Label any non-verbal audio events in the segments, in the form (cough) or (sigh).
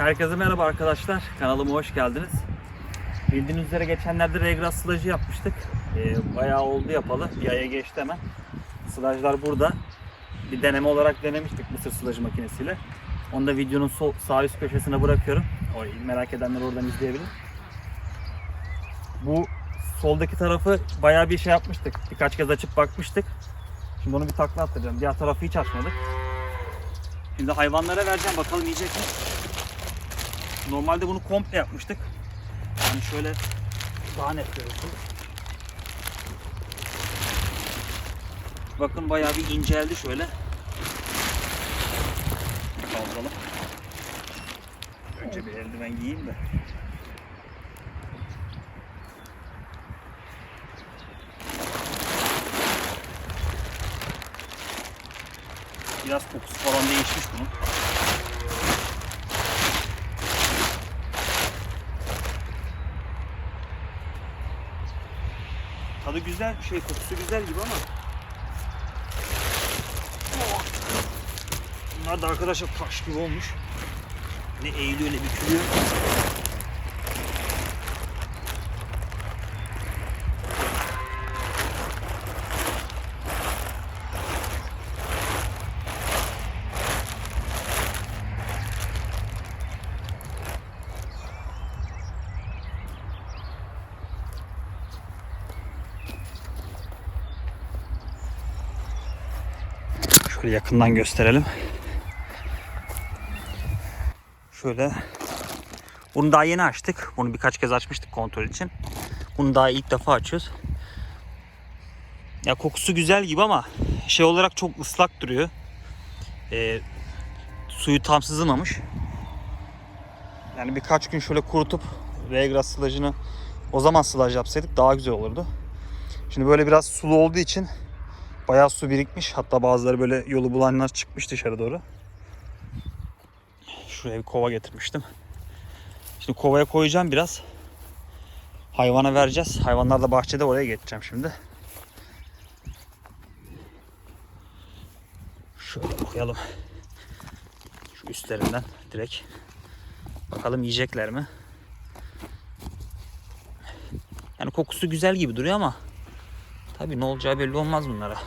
Herkese merhaba arkadaşlar. Kanalıma hoş geldiniz. Bildiğiniz üzere geçenlerde regras sılajı yapmıştık. Ee, bayağı oldu yapalı. Bir aya geçti hemen. Sılajlar burada. Bir deneme olarak denemiştik mısır sılajı makinesiyle. Onu da videonun sol, sağ üst köşesine bırakıyorum. O, merak edenler oradan izleyebilir. Bu soldaki tarafı bayağı bir şey yapmıştık. Birkaç kez açıp bakmıştık. Şimdi onu bir takla attıracağım. Diğer tarafı hiç açmadık. Şimdi hayvanlara vereceğim bakalım yiyecek mi? Normalde bunu komple yapmıştık. Yani şöyle daha net görüyorsunuz. Bakın bayağı bir inceldi şöyle. Kaldıralım. Önce bir eldiven giyeyim de. Biraz kokusu falan değişmiş bunun. Tadı güzel, şey kokusu güzel gibi ama. Bunlar da arkadaşlar taş gibi olmuş. Ne eğiliyor ne bükülüyor. Şöyle yakından gösterelim. Şöyle. Bunu daha yeni açtık. Bunu birkaç kez açmıştık kontrol için. Bunu daha ilk defa açıyoruz. Ya kokusu güzel gibi ama şey olarak çok ıslak duruyor. Ee, suyu tam sızılmamış. Yani birkaç gün şöyle kurutup Regras sılajını o zaman sılaj yapsaydık daha güzel olurdu. Şimdi böyle biraz sulu olduğu için Bayağı su birikmiş. Hatta bazıları böyle yolu bulanlar çıkmış dışarı doğru. Şuraya bir kova getirmiştim. Şimdi kovaya koyacağım biraz. Hayvana vereceğiz. Hayvanlar da bahçede oraya geçeceğim şimdi. Şöyle koyalım. Şu üstlerinden direkt. Bakalım yiyecekler mi? Yani kokusu güzel gibi duruyor ama Tabii ne olacağı belli olmaz bunlara.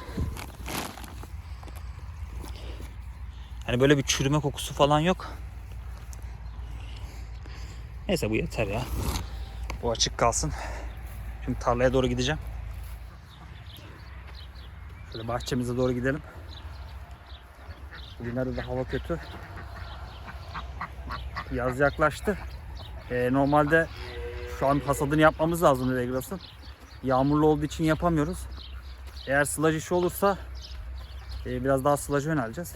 Hani böyle bir çürüme kokusu falan yok. Neyse bu yeter ya. Bu açık kalsın. Şimdi tarlaya doğru gideceğim. Şöyle bahçemize doğru gidelim. Bugünlerde de hava kötü. Yaz yaklaştı. Ee, normalde şu an hasadını yapmamız lazım Regras'ın. Yağmurlu olduğu için yapamıyoruz. Eğer sılaj işi olursa e, biraz daha sılaja yöneleceğiz.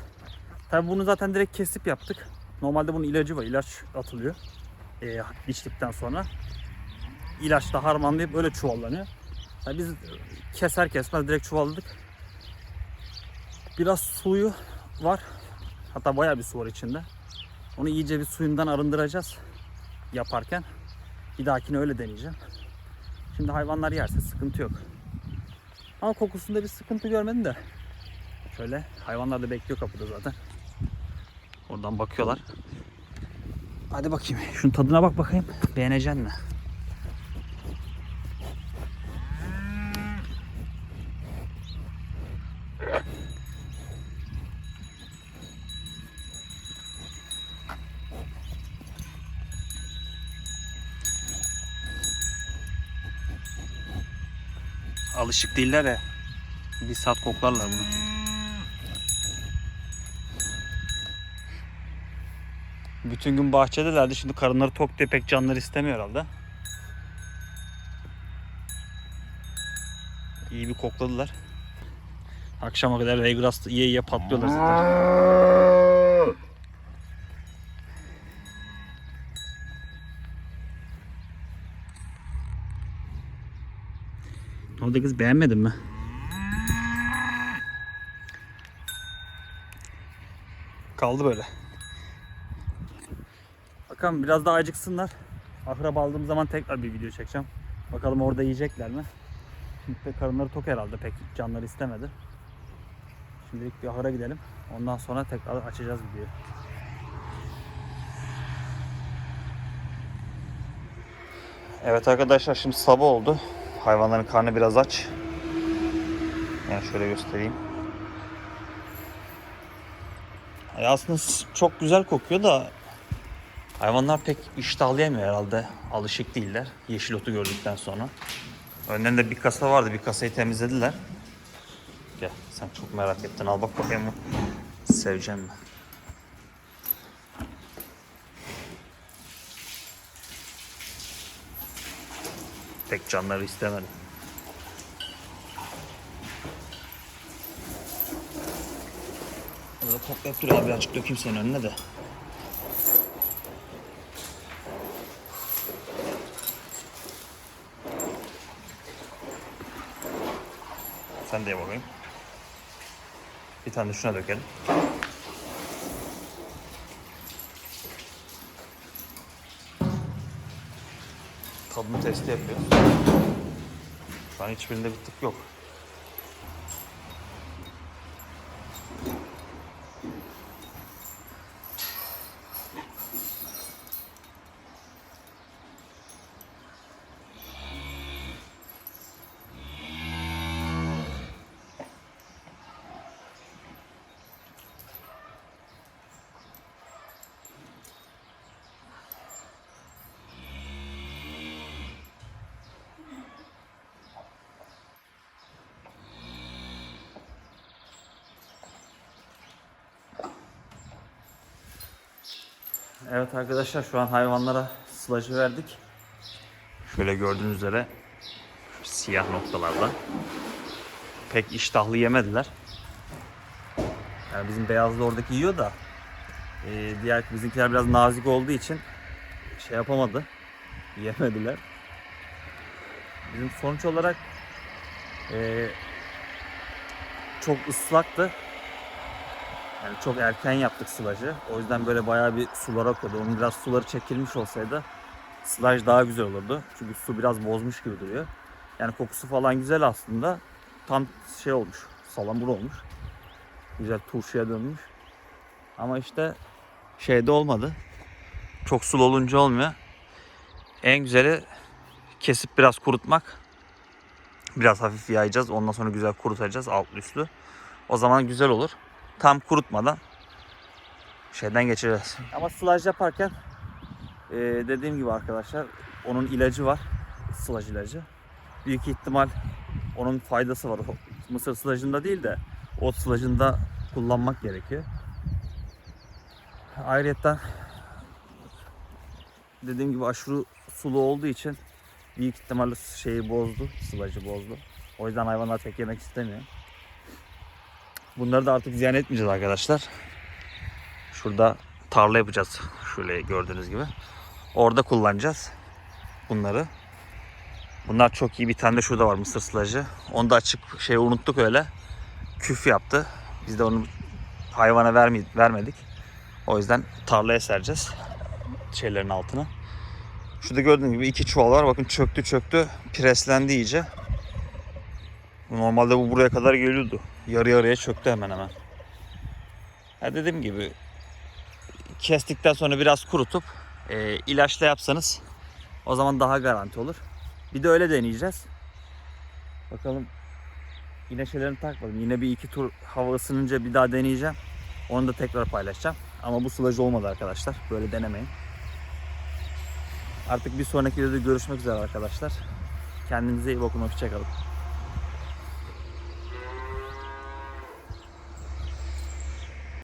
Tabi bunu zaten direkt kesip yaptık. Normalde bunun ilacı var. ilaç atılıyor. E, içtikten sonra. İlaçla harmanlayıp öyle çuvallanıyor. Tabi biz keser kesmez direkt çuvalladık. Biraz suyu var. Hatta bayağı bir su var içinde. Onu iyice bir suyundan arındıracağız yaparken. Bir dahakine öyle deneyeceğim. Şimdi hayvanlar yerse sıkıntı yok. Ama kokusunda bir sıkıntı görmedim de. Şöyle hayvanlar da bekliyor kapıda zaten. Oradan bakıyorlar. Hadi bakayım. Şunun tadına bak bakayım. Beğeneceksin mi? Alışık değiller ya. Bir saat koklarlar bunu. Bütün gün bahçedelerdi. Şimdi karınları tok diye pek canları istemiyor herhalde. İyi bir kokladılar. Akşama kadar Regras yiye yiye patlıyorlar zaten. Ne oldu kız beğenmedin mi? Kaldı böyle. Bakalım biraz daha acıksınlar. Ahıra aldığım zaman tekrar bir video çekeceğim. Bakalım orada yiyecekler mi? Şimdi pek karınları tok herhalde pek canları istemedi. Şimdilik bir ahıra gidelim. Ondan sonra tekrar açacağız videoyu. Evet arkadaşlar şimdi sabah oldu. Hayvanların karnı biraz aç. Yani şöyle göstereyim. Ya aslında çok güzel kokuyor da hayvanlar pek iştahlayamıyor herhalde. Alışık değiller. Yeşil otu gördükten sonra. Önlerinde bir kasa vardı. Bir kasayı temizlediler. Gel sen çok merak ettin. Al bak bakayım. Seveceğim mi? Pek canları istemedi. Burada koklayıp dur abi birazcık dökeyim senin önüne de. Sen de bakayım. Bir tane de şuna dökelim. Tadını testi yapıyoruz. Şu an hiçbirinde bir tık yok. Evet arkadaşlar şu an hayvanlara sılacı verdik. Şöyle gördüğünüz üzere siyah noktalarla. Pek iştahlı yemediler. Yani bizim beyazlı oradaki yiyor da e, diğer bizimkiler biraz nazik olduğu için şey yapamadı. (laughs) Yemediler. Bizim sonuç olarak e, çok ıslaktı. Yani çok erken yaptık sılajı. O yüzden böyle bayağı bir sulara koydu. Onun biraz suları çekilmiş olsaydı sılaj daha güzel olurdu. Çünkü su biraz bozmuş gibi duruyor. Yani kokusu falan güzel aslında. Tam şey olmuş. Salamur olmuş. Güzel turşuya dönmüş. Ama işte şeyde olmadı. Çok sulu olunca olmuyor. En güzeli kesip biraz kurutmak. Biraz hafif yayacağız. Ondan sonra güzel kurutacağız altlı üstlü. O zaman güzel olur tam kurutmadan şeyden geçeceğiz. Ama sılaj yaparken e, dediğim gibi arkadaşlar onun ilacı var. Sılaj ilacı. Büyük ihtimal onun faydası var. Mısır sılajında değil de ot sılajında kullanmak gerekiyor. Ayrıca dediğim gibi aşırı sulu olduğu için büyük ihtimalle şeyi bozdu, sılacı bozdu. O yüzden hayvanlar pek yemek istemiyor. Bunları da artık ziyan etmeyeceğiz arkadaşlar. Şurada tarla yapacağız. Şöyle gördüğünüz gibi. Orada kullanacağız bunları. Bunlar çok iyi. Bir tane de şurada var mısır sılacı. Onu da açık şey unuttuk öyle. Küf yaptı. Biz de onu hayvana vermedik. O yüzden tarlaya sereceğiz. Şeylerin altına. Şurada gördüğünüz gibi iki çuval var. Bakın çöktü çöktü. Preslendi iyice. Normalde bu buraya kadar geliyordu. Yarı yarıya çöktü hemen hemen. Ya dediğim gibi kestikten sonra biraz kurutup e, ilaçla yapsanız o zaman daha garanti olur. Bir de öyle deneyeceğiz. Bakalım yine şeylerini takmadım. Yine bir iki tur hava ısınınca bir daha deneyeceğim. Onu da tekrar paylaşacağım. Ama bu sılacı olmadı arkadaşlar. Böyle denemeyin. Artık bir sonraki videoda görüşmek üzere arkadaşlar. Kendinize iyi bakın. Hoşçakalın.